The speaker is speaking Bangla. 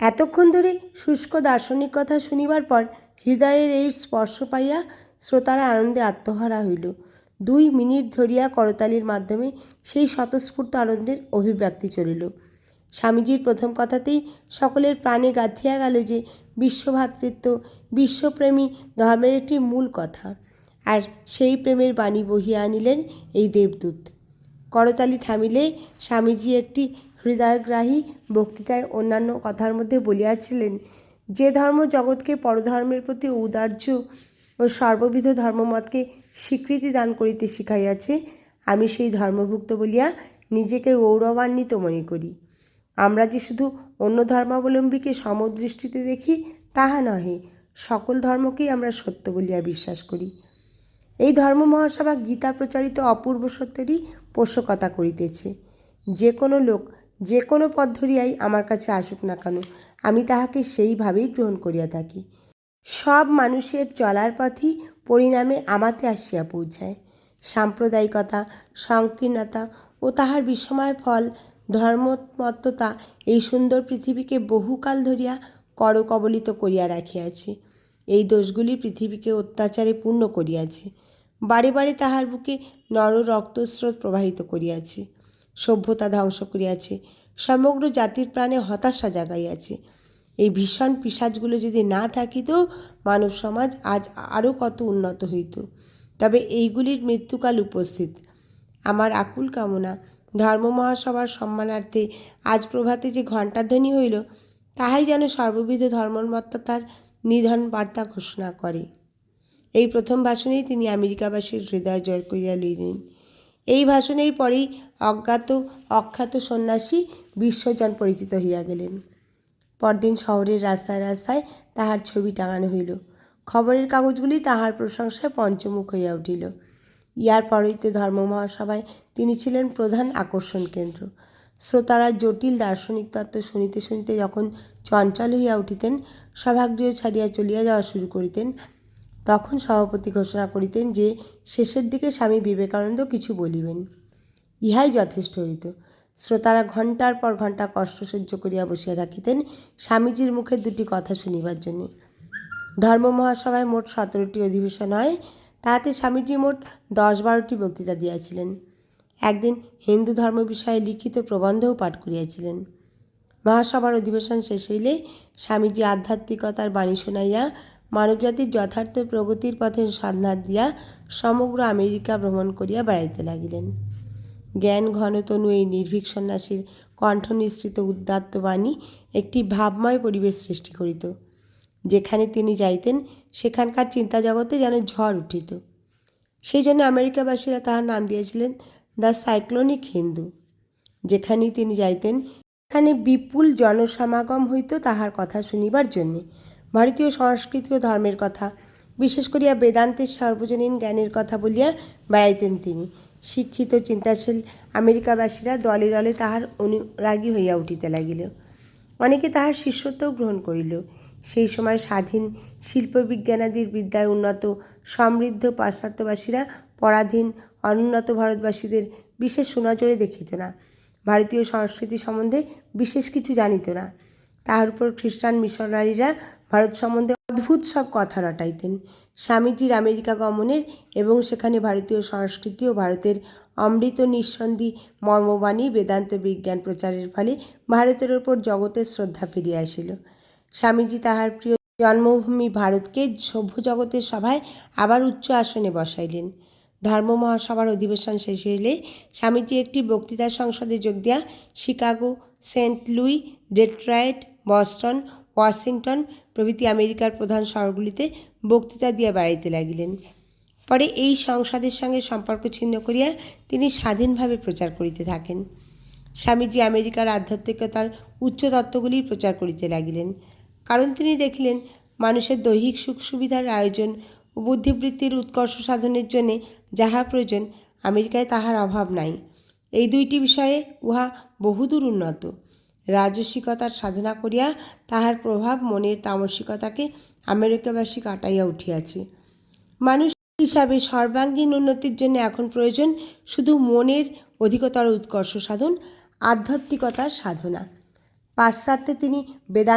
এতক্ষণ ধরে শুষ্ক দার্শনিক কথা শুনিবার পর হৃদয়ের এই স্পর্শ পাইয়া শ্রোতারা আনন্দে আত্মহারা হইল। দুই মিনিট ধরিয়া করতালির মাধ্যমে সেই স্বতঃস্ফূর্ত আনন্দের অভিব্যক্তি চলিল। স্বামীজির প্রথম কথাতেই সকলের প্রাণে গাঁথিয়া গেল যে বিশ্বভাতৃত্ব, বিশ্বপ্রেমী ধর্মের একটি মূল কথা। আর সেই প্রেমের বাণী বহিয়া আনিলেন এই দেবদূত। করতালি থামিলে স্বামীজি একটি হৃদয়গ্রাহী বক্তৃতায় অন্যান্য কথার মধ্যে বলিয়াছিলেন, যে ধর্ম জগৎকে পরধর্মের প্রতি উদার্য ও সর্ববিধ ধর্মমতকে স্বীকৃতি দান করিতে শিখাইয়াছে, আমি সেই ধর্মভুক্ত বলিয়া নিজেকে গৌরবান্বিত মনে করি। আমরা যে শুধু অন্য ধর্মাবলম্বীকে সমদৃষ্টিতে দেখি, তাহা নহে, সকল ধর্মকেই আমরা সত্য বলিয়া বিশ্বাস করি। এই ধর্ম মহাসভা গীতা প্রচারিত অপূর্ব সত্যেরই পোষকতা করিতেছে। যে কোনো লোক যে কোনো পথ ধরিয়াই আমার কাছে আসুক না কেন, আমি তাহাকে সেইভাবেই গ্রহণ করিয়া থাকি। সব মানুষের চলার পথই পরিণামে আমাতে আসিয়া পৌঁছায়। সাম্প্রদায়িকতা, সংকীর্ণতা ও তাহার বিস্ময় ফল ধর্মমত্ততা এই সুন্দর পৃথিবীকে বহুকাল ধরিয়া করকবলিত করিয়া রাখিয়াছে। এই দোষগুলি পৃথিবীকে অত্যাচারে পূর্ণ করিয়াছে। বারে বারে তাহার বুকে নর রক্তস্রোত প্রবাহিত করিয়াছে। সভ্যতা ধ্বংস করিয়াছে। সমগ্র জাতির প্রাণে হতাশা জাগাইয়াছে। এই ভীষণ পিসাজগুলো যদি না থাকিত, মানব সমাজ আজ আরও কত উন্নত হইত। তবে এইগুলির মৃত্যুকাল উপস্থিত। আমার আকুল কামনা, ধর্ম মহাসভার সম্মানার্থে আজ প্রভাতে যে ঘণ্টাধ্বনি হইল, তাহাই যেন সর্ববিধ ধর্মমত্ততার নিধন বার্তা ঘোষণা করে। এই প্রথম ভাষণেই তিনি আমেরিকাবাসীর হৃদয় জয় করিয়া লইলেন। এই ভাষণের পরেই অজ্ঞাত, অখ্যাত সন্ন্যাসী বিশ্বজন পরিচিত হইয়া গেলেন। পরদিন শহরের রাস্তায় রাস্তায় তাহার ছবি টাঙানো হইল। খবরের কাগজগুলি তাহার প্রশংসায় পঞ্চমুখ হইয়া উঠিল। ইহার পরইতে ধর্ম মহাসভায় তিনি ছিলেন প্রধান আকর্ষণ কেন্দ্র। শ্রোতারা জটিল দার্শনিক তত্ত্ব শুনিতে শুনিতে যখন চঞ্চল হইয়া উঠিতেন, সভাগৃহ ছাড়িয়া চলিয়া যাওয়া শুরু করিতেন তখন সভাপতি ঘোষণা করিতেন যে, শেষের দিকে স্বামী বিবেকানন্দ কিছু বলিবেন। ইহাই যথেষ্ট হইত। শ্রোতারা ঘণ্টার পর ঘণ্টা কষ্ট সহ্য করিয়া বসিয়া থাকিতেন স্বামীজির মুখে দুটি কথা শুনিবার জন্যে। ধর্ম মহাসভায় মোট সতেরোটি অধিবেশন হয়, তাহাতে স্বামীজি মোট দশ বারোটি বক্তৃতা দিয়াছিলেন। একদিন হিন্দু ধর্ম বিষয়ে লিখিত প্রবন্ধও পাঠ করিয়াছিলেন। মহাসভার অধিবেশন শেষ হইলে স্বামীজি আধ্যাত্মিকতার বাণী শুনাইয়া মানবজাতির যথার্থ প্রগতির পথে সন্ধান দিয়া সমগ্র আমেরিকা ভ্রমণ করিয়া বেড়াইতে লাগিলেন। জ্ঞান ঘনতনু এই নির্ভীক সন্ন্যাসীর কণ্ঠ নিঃসৃত উদ্দাত্ত বাণী একটি ভাবময় পরিবেশ সৃষ্টি করিত। যেখানে তিনি যাইতেন, সেখানকার চিন্তা জগতে যেন ঝড় উঠিত। সেই জন্য আমেরিকাবাসীরা তাহার নাম দিয়েছিলেন দ্য সাইক্লোনিক হিন্দু। যেখানেই তিনি যাইতেন এখানে বিপুল জনসমাগম হইত তাহার কথা শুনিবার জন্যে। ভারতীয় সংস্কৃতি ও ধর্মের কথা। বিশেষ করিয়া বেদান্তের সর্বজনীন জ্ঞানের কথা বলিয়া বেড়াইতেন তিনি। শিক্ষিত, চিন্তাশীল আমেরিকাবাসীরা দলে দলে তাহার অনুরাগী হইয়া উঠিতে লাগিল। অনেকে তাহার শিষ্যত্বও গ্রহণ করিল। সেই সময় স্বাধীন শিল্পবিজ্ঞানাদির বিদ্যায় উন্নত, সমৃদ্ধ পাশ্চাত্যবাসীরা পরাধীন, অনুন্নত ভারতবাসীদের বিশেষ সুনজরে দেখিত না। ভারতীয় সংস্কৃতি সম্বন্ধে বিশেষ কিছু জানিত না। তাহার উপর খ্রিস্টান মিশনারিরা ভারত সম্বন্ধে অদ্ভুত সব কথা রটাইতেন। স্বামীজির আমেরিকা গমনের এবং সেখানে ভারতীয় সংস্কৃতি ও ভারতের অমৃত নিঃসন্ধি মর্মবাণী বেদান্ত বিজ্ঞান প্রচারের ফলে ভারতের ওপর জগতের শ্রদ্ধা ফিরিয়া আসিল। স্বামীজি তাহার প্রিয় জন্মভূমি ভারতকে সভ্য জগতের সভায় আবার উচ্চ আসনে বসাইলেন। ধর্ম মহাসভার অধিবেশন শেষ হইলে স্বামীজি একটি বক্তৃতা সংসদে যোগ দিয়া Chicago, Saint Louis, Detroit, Boston, Washington প্রভৃতি আমেরিকার প্রধান শহরগুলিতে বক্তৃতা দিয়া বেড়াইতে লাগিলেন। পরে এই সংসদের সঙ্গে সম্পর্ক ছিন্ন করিয়া তিনি স্বাধীনভাবে প্রচার করিতে থাকেন। স্বামীজি আমেরিকার আধ্যাত্মিকতার উচ্চ তত্ত্বগুলি প্রচার করিতে লাগিলেন। কারণ তিনি দেখিলেন, মানুষের দৈহিক সুখ সুবিধার আয়োজন ও বুদ্ধিবৃত্তির উৎকর্ষ সাধনের জন্যে যাহা প্রয়োজন, আমেরিকায় তাহার অভাব নাই। এই দুইটি বিষয়ে উহা বহুদূর উন্নত। রাজসিকতার সাধনা করিয়া তাহার প্রভাব মনের তামসিকতাকে আমেরিকাবাসী কাটাইয়া উঠিয়াছে। মানুষ হিসাবে সর্বাঙ্গীন উন্নতির জন্য এখন প্রয়োজন শুধু মনের অধিকতর উৎকর্ষ সাধন, আধ্যাত্মিকতার সাধনা। পাশ্চাত্যে তিনি বেদান্ত